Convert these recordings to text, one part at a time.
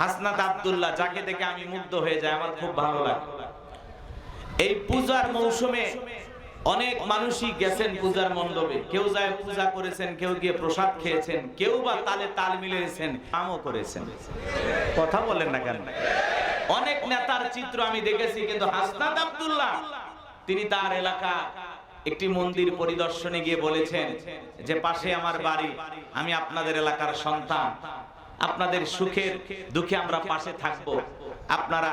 হাসনাত আব্দুল্লাহ, যাকে দেখে আমি মুগ্ধ হয়ে যাই, আমার খুব ভালো লাগে। এই পূজার মৌসুমে অনেক মানুষই গেছেন পূজার মণ্ডপে। কেউ যায় পূজা করেছেন, কেউ গিয়ে প্রসাদ খেয়েছেন, কেউ বা তালে তাল মিলিয়েছেন আমও করেছেন। কথা বলেন না কেন? অনেক নেতার চিত্র আমি দেখেছি, কিন্তু হাসনাত আব্দুল্লাহ, তিনি তার এলাকা একটি মন্দির পরিদর্শনে গিয়ে বলেছেন যে, পাশে আমার বাড়ি, আমি আপনাদের এলাকার সন্তান। আপনাদের সুখের দুঃখে আমরা পাশে থাকব। আপনারা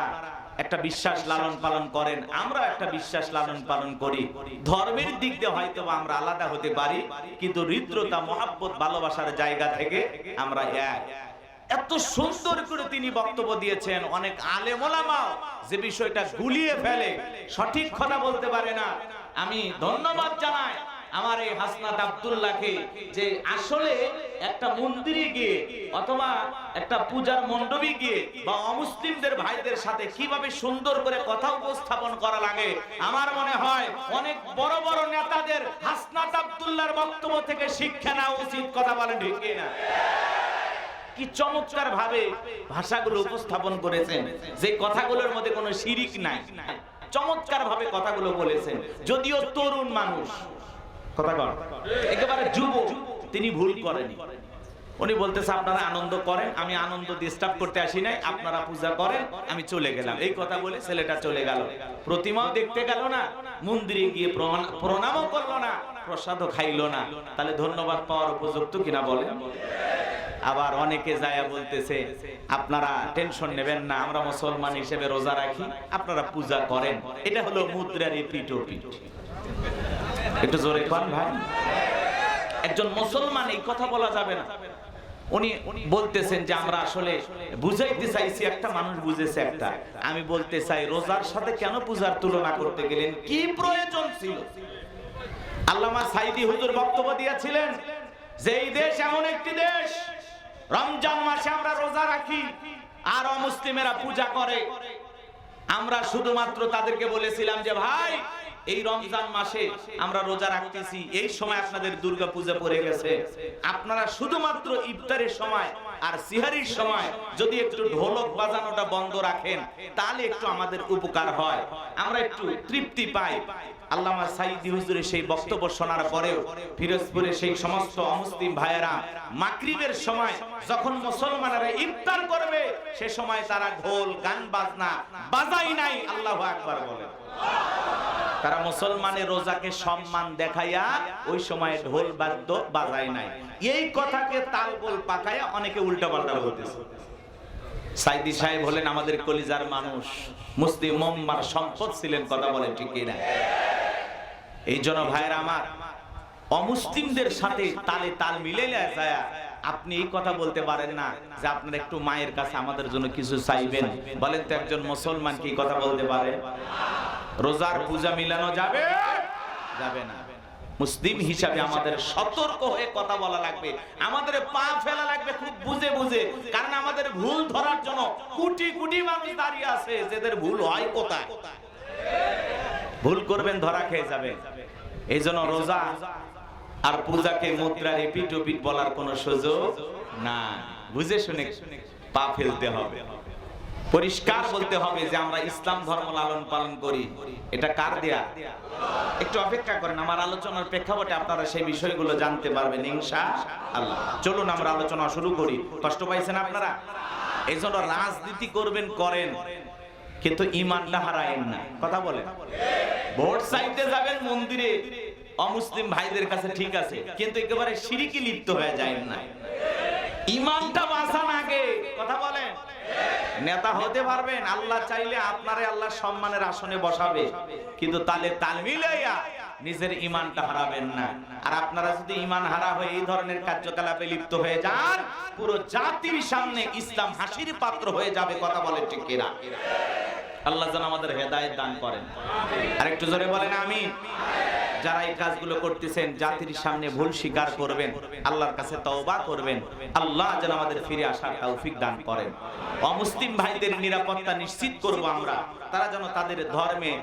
একটা বিশ্বাস লালন পালন করেন, আমরা একটা বিশ্বাস লালন পালন করি। ধর্মের দিক দিয়ে হয়তো আমরা আলাদা হতে পারি, কিন্তু হৃদ্রতা, মহাব্বত, ভালোবাসার জায়গা থেকে আমরা এক। এত সুন্দর করে তিনি বক্তব্য দিয়েছেন, অনেক আলেমোলামাও যে বিষয়টা গুলিয়ে ফেলে, সঠিক কথা বলতে পারে না। আমি ধন্যবাদ জানাই। আমার এই হাসনাত আব্দুল্লাহকে যে আসলে একটা মন্দিরে গিয়ে অথবা একটা পূজার মণ্ডপে গিয়ে বা অমুসলিমদের ভাইদের সাথে কীভাবে সুন্দর করে কথা উপস্থাপন করা লাগে, আমার মনে হয় অনেক বড় বড় নেতাদের হাসনাত আব্দুল্লাহর বক্তব্য থেকে শিক্ষা নেওয়া উচিত, কথা বলে ঠিক না কি চমৎকার ভাবে ভাষাগুলো উপস্থাপন করেছেন, যে কথাগুলোর মধ্যে কোনো শিরিক নাই চমৎকার ভাবে কথাগুলো বলেছেন, যদিও তরুণ মানুষ। তিনি ভুল করেনি। উনি বলতেছে, আপনারা আনন্দ করেন, আমি আনন্দ ডিস্টার্ব করতে আসি নাই, আপনারা পূজা করেন, আমি চলে গেলাম। এই কথা বলে ছেলেটা চলে গেল। প্রতিমাও দেখতে গেল না, মন্দিরে গিয়ে প্রণা- প্রণামও করল না, প্রসাদও খাইলো না। তাহলে ধন্যবাদ পাওয়ার উপযুক্ত কিনা বলে আবার অনেকে যায়া বলতেছে, আপনারা টেনশন নেবেন না, আমরা মুসলমান হিসেবে রোজা রাখি, আপনারা পূজা করেন। এটা হলো মুদ্রার পিঠ। একটু জোরে কন ভাই। একজন মুসলমান এই কথা বলা যাবে না। উনি বলতেছেন যে, আমরা আসলে বুঝাইতে চাইছি, একটা মানুষ বুঝেছে একটা। আমি বলতে চাই, রোজার সাথে কেন পূজার তুলনা করতে গেলেন? কি প্রয়োজন ছিল? আল্লামা সাইদি হুজুর বক্তব্য দিয়েছিলেন যে, এই দেশ এমন একটি দেশ, রমজান মাসে আমরা রোজা রাখি আর অমুসলিমেরা পূজা করে। আমরা শুধুমাত্র তাদেরকে বলেছিলাম যে, ভাই এই রমজান মাসে আমরা রোজা রাখতেছি। এই সময় আপনাদের দুর্গা পূজা পড়ে গেছে। আপনারা শুধুমাত্র ইফতারের সময় আর সিহারির সময় যদি একটু ঢোলক বাজানোটা বন্ধ রাখেন, তাহলে একটু আমাদের উপকার হয়। আমরা একটু তৃপ্তি পাই। আল্লামা সাইদি হুজুরের সেই বক্তব্য শোনার পরেও ফিরোজপুরে সেই সমস্ত অমুসলিম ভাইয়েরা মাকরিবের সময় যখন মুসলমানেরা ইফতার করবে, সে সময় তারা ঢোল, গান, বাজনা বাজাই নাই, আল্লাহু আকবার বলে। তারা মুসলমানের রোজাকে সম্মান দেখাইয়া ওই সময় ঢোল বাদ্য বাজায় নাই। এই কথাকে তালগোল পাকায়া অনেকে উল্টা পাল্টা বলতেছে। সাইদি সাহেব হলেন আমাদের কলিজার মানুষ। মুসলিম মোম্মার সম্পদ ছিলেন, কথা বলে ঠিক না এই জন্য ভাইয়ের আমার, অমুসলিমদের সাথে তালে তাল মিলে যায় আপনি এই কথা বলতে পারেন না যে আপনার একটু মায়ের কাছে আমাদের জন্য কিছু চাইবেন। বলেন তো একজন মুসলমান কি কথা বলতে পারে? রোজার পূজা মিলানো যাবে? যাবে না। মুসলিম হিসাবে আমাদের সতর্ক হয়ে কথা বলা লাগবে। আমাদের পা ফেলা লাগবে খুব বুঝে বুঝে। কারণ আমাদের ভুল ধরার জন্য কোটি কোটি মানুষ দাঁড়িয়ে আছে। যাদের ভুল হয় কোথায়? ভুল করবেন, ধরা খেয়ে যাবে এই জন্য রোজা আর পূজাকে মুদ্রার এপিট ওপিট বলার কোনো সুযোগ না বুঝে শুনে পা ফেলতে হবে। পরিষ্কার বলতে হবে যে আমরা ইসলাম ধর্ম লালন পালন করি। এটা কার দেয়া? একটু অপেক্ষা করেন, আমার আলোচনার প্রেক্ষাপটে আপনারা সেই বিষয়গুলো জানতে পারবেন, ইনশা আল্লাহ। চলুন, আমরা আলোচনা শুরু করি। কষ্ট পাইছেন আপনারা? এই জন্য রাজনীতি করবেন, করেন। কিন্তু ইমানটা হারায়েন না। কথা বলেন। ভোট চাইতে যাবেন মন্দিরে। অমুসলিম ভাইদের কাছে ঠিক আছে, কিন্তু একেবারে সিরিকি লিপ্ত হয়ে যায় না। ইমানটা বাঁচান আগে কথা বলেন নেতা হতে পারবেন, আল্লাহ চাইলে আপনারে আল্লাহ সম্মানের আসনে বসাবে। কিন্তু তালে তাল মিলাইয়া নিজের ইমানটা হারাবেন না। আর আপনারা যদি ইমান হারা হয়ে এই ধরনের কার্যকলাপে লিপ্ত হয়ে যান, পুরো জাতির সামনে ইসলাম হাসির পাত্র হয়ে যাবে কথা বলে ঠিক কিনা? আল্লাহ যেন আমাদের হেদায়েত দান করেন। আর একটু জোরে বলেন আমি যারা এই কাজগুলো করতেছেন, জাতির সামনে ভুল স্বীকার করবেন, আল্লাহর কাছে তওবা করবেন, আল্লাহ যেন আমাদের ফিরে আসার তৌফিক দান করেন। অমুসলিম ভাইদের নিরাপত্তা নিশ্চিত করব আমরা। তারা যেন তাদের ধর্মে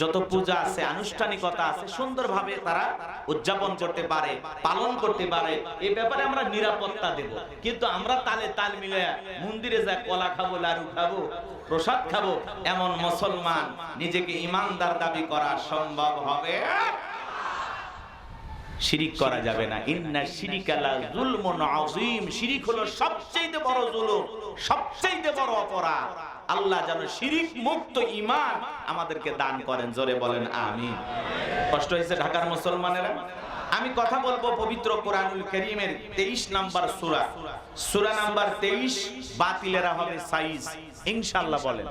যত পূজা আছে, আনুষ্ঠানিকতা আছে, সুন্দরভাবে তারা উদযাপন করতে পারে, পালন করতে পারে এই ব্যাপারে আমরা নিরাপত্তা দেব। কিন্তু আমরা তালে তাল মিলে মন্দিরে যা কলা খাব, লাড়ু খাব, প্রসাদ খাব, এমন মুসলমান নিজেকে ইমানদার দাবি করা সম্ভব হবে? শিরিক করা যাবে না। ইন্না শিরিকালা জুলমুন আযীম। শিরিক হলো সবচেয়ে বড় জুলুম সবচেয়ে বড় অপরাধ। আল্লাহ যেন শিরিক মুক্ত ঈমান আমাদেরকে দান করেন, জোরে বলেন আমিন। কষ্ট হয়েছে ঢাকার মুসলমানেরা? আমি কথা বলব পবিত্র কোরআনুল করিমের 23 নাম্বার সূরা। সূরা নাম্বার 23 বাতিলেরা হবে সাইজ। ইনশাআল্লাহ বলেন।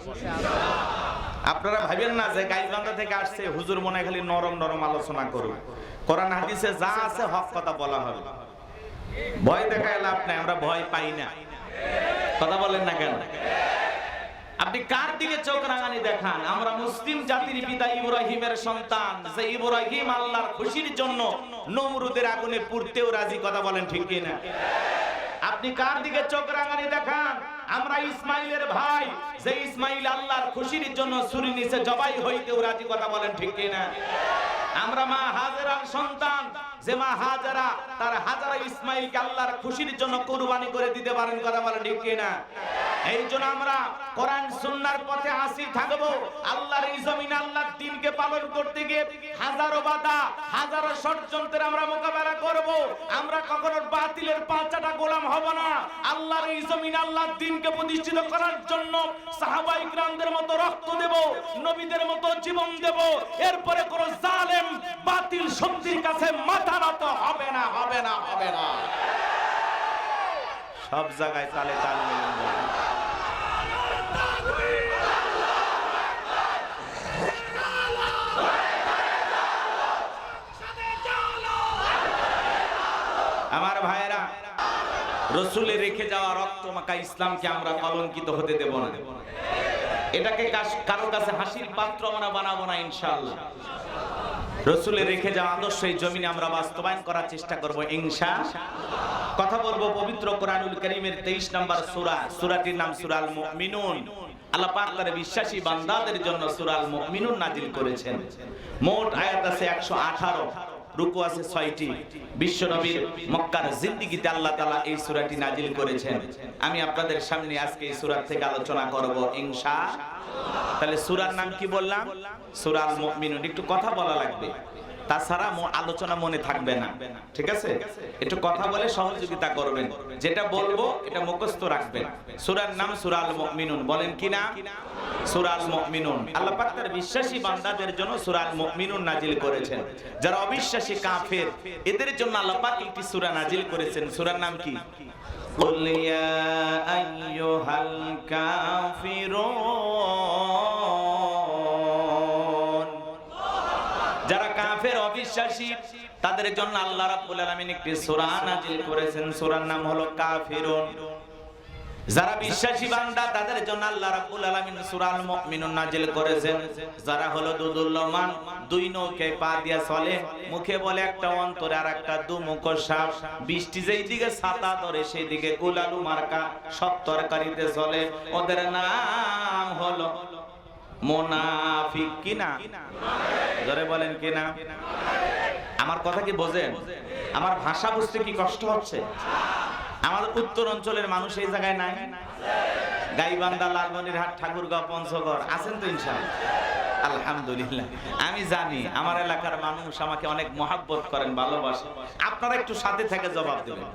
আপনারা ভাবেন না যে গাইবান্ধা থেকে আসছে, হুজুর মনে খালি নরম নরম আলোচনা করুন কোরআন হাদিসে যা আছে হক কথা বলা হবে। ভয় দেখায় লাভ নাই, আমরা ভয় পাই না। কথা বলেন না কেন? আপনি কার দিকে চোখ রাঙানি দেখান? আমরা মুসলিম জাতির পিতা ইব্রাহিমের সন্তান, যে ইব্রাহিম আল্লাহর খুশির জন্য নমরুদের আগুনে পুড়তেও রাজি, কথা বলেন ঠিক কিনা? আপনি কার দিকে চোখ রাঙানি দেখান? আমরা ইসমাইলের ভাই। যে ইসমাইল আল্লাহর খুশির জন্য সুরি নিচে জবাই হইতেও রাজি কথা বলেন ঠিক কিনা? আমরা মা হাজারার সন্তান। যে মা হাজারা, তার হাজারা ইসমাইলকে আল্লাহর খুশির জন্য কোরবানি করে দিতে পারেন কথা বলেন ঠিক কিনা? এই জন্য আমরা কোরআন সুন্নাহর পথে আসি, থাকব। আল্লাহর জমিনে আল্লাহর দিনকে পালন করতে গিয়ে হাজারো বাধা, হাজারো ষড়যন্ত্রের আমরা মোকাবেলা করব। আমরা কখনো বাতিলের পাঁচাটা গোলাম হব না। আল্লাহর জমিনে আল্লাহর দিনকে প্রতিষ্ঠিত করার জন্য সাহাবাই গ্রামদের মতো রক্ত দেব, নবীদের মতো জীবন দেব। এরপরে কোন জালেম বাতিল শক্তির কাছে মাথা নত হবে না হবে না হবে না। সব জায়গায় তালে তাল মিলিয়ে। আমার ভাইয়েরা, রসুলে রেখে যাওয়া রক্ত মাখা ইসলামকে আমরা কলঙ্কিত হতে দেব না। এটাকে কাস- কারও কাছে হাসির পাত্র আমরা বানাবো না ইনশাআল্লাহ। রসুলে রেখে যাওয়া আদর্শ এই জমিনে আমরা বাস্তবায়ন করার চেষ্টা করব ইংসা কথা বলব পবিত্র কোরআনুল করিমের 23 নম্বর সুরা। সুরাটির নাম সুরাল মিনুন আল্লাহ পাক বিশ্বাসী বান্দাদের জন্য সুরাল মুমিনুন নাজিল করেছেন। মোট আয়াত আছে 118 রুকু আছে ছয়টি। বিশ্ব নবীর মক্কার জিন্দিগিতে আল্লাহ তালা এই সুরাটি নাজিল করেছেন। আমি আপনাদের সামনে আজকে এই সুরার থেকে আলোচনা করব ইংসা তাহলে সুরার নাম কি বললাম? সুরাল মুমিনুন একটু কথা বলা লাগবে। তাছাড়া ম- আলোচনা মনে থাকবে না ঠিক আছে একটু কথা বলে সহযোগিতা করবেন যেটা বলবো এটা মুখস্থ রাখবেন সূরার নাম সূরাল মুমিনুন বলেন কি না সূরাল মুমিনুন আল্লাহ পাক তার বিশ্বাসী বান্দাদের জন্য সূরাল মুমিনুন নাজিল করেছেন যারা অবিশ্বাসী কাফের এদের জন্য আল্লাহ পাক একটি সূরা নাজিল করেছেন সূরার নাম কি قل يا أيها الكافرون যারা কাফের, অবিশ্বাসী, তাদের জন্য আল্লাহ রাব্বুল আলামিন একটি সূরা নাজিল করেছেন। সূরার নাম হলো কাফিরুন। যারা বিশ্বাসী বান্দা, তাদের জন্য আল্লাহ রাব্বুল আলামিন সূরাল মুমিনুন নাজিল করেছেন। যারা হলো দুদুল্লমান দুই নৌকে পা দিয়া চলে, মুখে বলে একটা অন্তরে আর একটা দু মুখ সাপ। বৃষ্টি যেই দিকে ছাতা ধরে সেই দিকে গোলালু মার্কা সব তরকারিতে চলে। ওদের নাম হলো মোনাফিক কিনা ধরে বলেন কিনা? আমার কথা কি বোঝেন? আমার ভাষা বুঝতে কি কষ্ট হচ্ছে? আমাদের উত্তর অঞ্চলের মানুষ এই জায়গায় নাই? গাইবান্ধা, লালমনিরহাট, ঠাকুরগাঁও, পঞ্চগড় আছেন তো ইনশাআল্লাহ। আলহামদুলিল্লাহ। আমি জানি আমার এলাকার মানুষ আমাকে অনেক মহাব্বত করেন, ভালোবাসে। আপনারা একটু সাথে থেকে জবাব দেবেন।